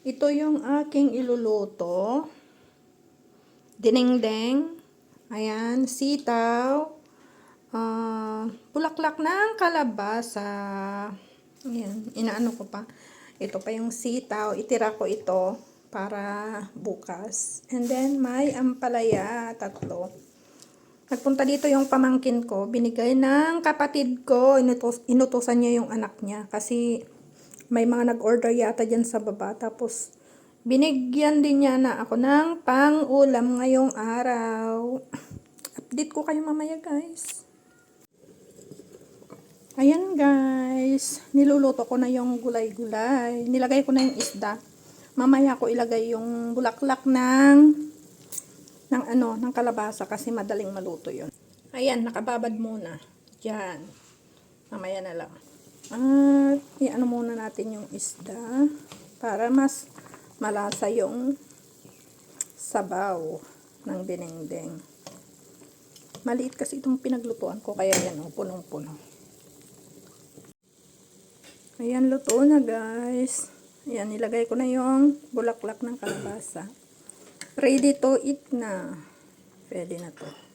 Ito yung aking iluluto. Dinengdeng. Ayan, sitaw. ah bulaklak ng kalabasa. Ayan, inaano ko pa. Ito pa yung sitaw. Itira ko ito para bukas. And then, may ampalaya. Tatlo. Nagpunta dito yung pamangkin ko. Binigay ng kapatid ko. Inutos, inutosan niya yung anak niya. Kasi may mga nag-order yata dyan sa baba. Tapos, binigyan din niya na ako ng pang-ulam ngayong araw. Update ko kayo mamaya guys. Ayan guys. Niluluto ko na yung gulay-gulay. Nilagay ko na yung isda. Mamaya ko ilagay yung bulaklak ng ng ano, ng kalabasa kasi madaling maluto yon. Ayan, nakababad muna. Diyan. Mamaya na lang. At, i-ano muna natin yung isda para mas malasa yung sabaw ng dinengdeng. Maliit kasi itong pinaglutuan ko, kaya yan, oh, punong-puno. Ayan, luto na guys. Ayan, nilagay ko na yung bulaklak ng kalabasa. Ready to eat na. Pwede na to.